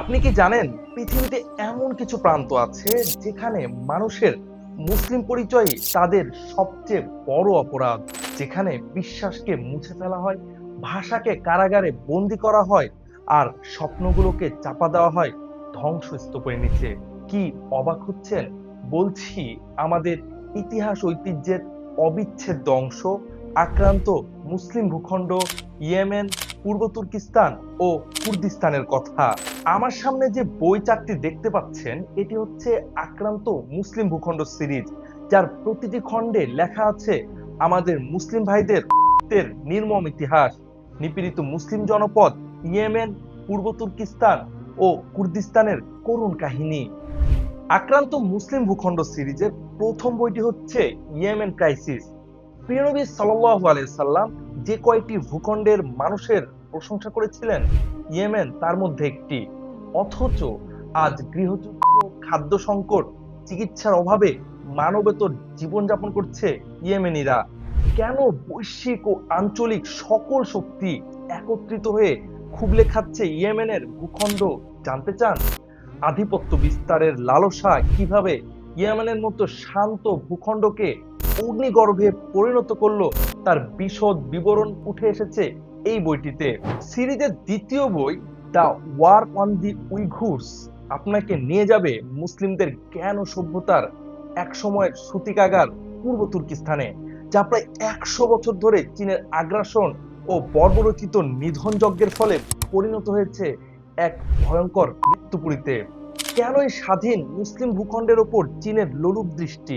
আপনি কি জানেন, পৃথিবীতে এমন কিছু প্রান্ত আছে যেখানে মানুষের মুসলিম পরিচয় তাদের সবচেয়ে বড় অপরাধ? যেখানে বিশ্বাসকে মুছে ফেলা হয়, ভাষাকে কারাগারে বন্দি করা হয়, আর স্বপ্নগুলোকে চাপা দেওয়া হয় ধ্বংসস্তূপের নিচে। কি অবাক হচ্ছেন? বলছি, আমাদের ইতিহাস ঐতিহ্যের অবিচ্ছেদ্য অংশ, আক্রান্ত মুসলিম ভূখণ্ড, ইয়েমেন পূর্ব তুর্কিস্তান ও কুর্দিস্তানের কথা। আমার সামনে যে বই চারটি দেখতে পাচ্ছেন, এটি হচ্ছে আক্রান্ত মুসলিম ভূখণ্ড সিরিজ, যার প্রতিটি খণ্ডে লেখা আছে, আমাদের মুসলিম ভাইদের নির্মম ইতিহাস। নিপীড়িত মুসলিম জনপদ, ইয়েমেন, পূর্ব তুর্কিস্তান ও কুর্দিস্তানের করুণ কাহিনী। আক্রান্ত মুসলিম ভূখণ্ড সিরিজের প্রথম বইটি হচ্ছে, ইয়েমেন ক্রাইসিস। প্রিয়নবী সাল্লাহ আলাইসাল্লাম যে কয়েকটি ভূখণ্ডের মানুষের প্রশংসা করেছিলেন ইয়েমেন, তার মধ্যে একটি। অথচ আজ গৃহযুদ্ধ খাদ্য সংকট, চিকিৎসার অভাবে মানবেতর জীবনযাপন করছে ইয়েমেনিরা। কেন বৈশ্বিক ও আঞ্চলিক সকল শক্তি একত্রিত হয়ে খুবলে খাচ্ছে ইয়েমেনের ভূখণ্ড জানতে চান? আধিপত্য বিস্তারের লালসা কীভাবে ইয়েমেনের মতো শান্ত ভূখণ্ডকে অগ্নিগর্ভে পরিণত করল, তার বিশদ বিবরণ উঠে এসেছে এই বইটিতে সিরিজের দ্বিতীয় বই the war on the Uighurs আপনাকে নিয়ে যাবে মুসলিমদের জ্ঞান ও সভ্যতার এক সময়ের সূতিকাগার পূর্ব তুর্কিস্তানে, যা প্রায় একশো বছর ধরে চীনের আগ্রাসন ও বর্বরচিত নিধন যজ্ঞের ফলে পরিণত হয়েছে এক ভয়ঙ্কর মৃত্যুপুরীতে। কেন এই স্বাধীন মুসলিম ভূখণ্ডের ওপর চীনের লোলুপ দৃষ্টি?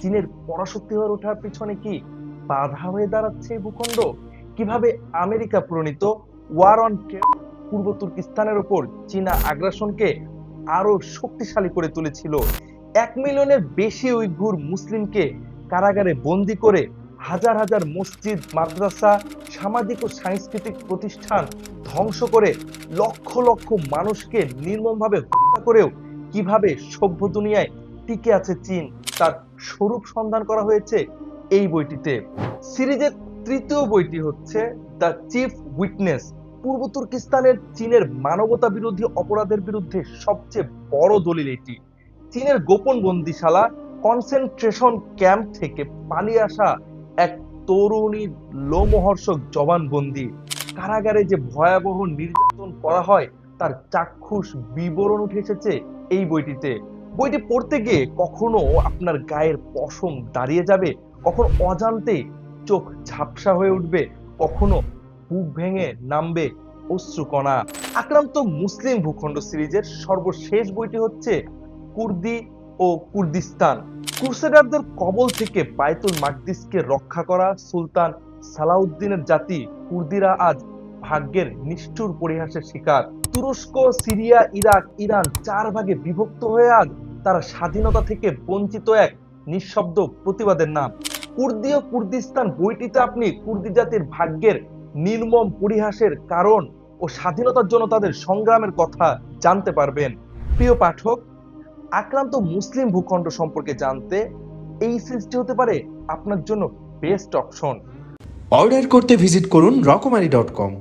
চীনের পরাশক্তি হয়ে ওঠার পিছনে কি বাধা হয়ে দাঁড়াচ্ছে এই ভূখণ্ড? কীভাবে আমেরিকা প্রণীত ওয়ার অন পূর্ব তুর্কিস্তানের ওপর চীনা আগ্রাসনকে আরও শক্তিশালী করে তুলেছিল? এক মিলিয়নের বেশি উইঘুর মুসলিমকে কারাগারে বন্দি করে হাজার হাজার মসজিদ, মাদ্রাসা, সামাজিক ও সাংস্কৃতিক প্রতিষ্ঠান ধ্বংস করে লক্ষ লক্ষ মানুষকে নির্মমভাবে হত্যা করেও কীভাবে সভ্য দুনিয়ায় টিকে আছে চীন, তার স্বরূপ সন্ধান করা হয়েছে এই বইটিতে। সিরিজের তৃতীয় বইটি হচ্ছে দ্য চিফ উইটনেস, পূর্ব তুর্কিস্তানের চীনের মানবতা বিরোধী অপরাধের বিরুদ্ধে সবচেয়ে বড় দলিল এটি। চীনের গোপন বন্দিশালা কনসেন্ট্রেশন ক্যাম্প থেকে পালিয়ে আসা এক তরুণীর লোমহর্ষক জবানবন্দি কারাগারে যে ভয়াবহ নির্যাতন করা হয়, তার চাক্ষুষ বিবরণ উঠে এসেছে এই বইটিতে। বইটি পড়তে গিয়ে কখনো আপনার গায়ের পশম দাঁড়িয়ে যাবে, কখনো অজান্তে চোখ ঝাপসা হয়ে উঠবে, কখনো বুক ভেঙে নামবে অশ্রুকণা। আক্রান্ত মুসলিম ভূখণ্ড সিরিজের সর্বশেষ বইটি হচ্ছে কুর্দি ও কুর্দিস্তান। ক্রুসেডারদের কবল থেকে বায়তুল মাকদিসকে রক্ষা করা সুলতান সালাউদ্দিনের জাতি, কুর্দিরা আজ ভাগ্যের নিষ্ঠুর পরিহাসের শিকার। তুরস্ক, সিরিয়া, ইরাক, ইরান চার ভাগে বিভক্ত হয়ে আজ তারা স্বাধীনতা থেকে বঞ্চিত এক নিঃশব্দ প্রতিবাদের নাম। কুর্দি ও কুর্দিস্তান বইটিতে আপনি কুর্দি জাতির ভাগ্যের নির্মম পরিহাসের কারণ ও স্বাধীনতার জন্য তাদের সংগ্রামের কথা জানতে পারবেন। প্রিয় পাঠক, আক্রান্ত মুসলিম ভূখণ্ড সম্পর্কে জানতে এই সিরিজটি হতে পারে আপনার জন্য বেস্ট অপশন অর্ডার করতে ভিজিট করুন রকমারি ডট কম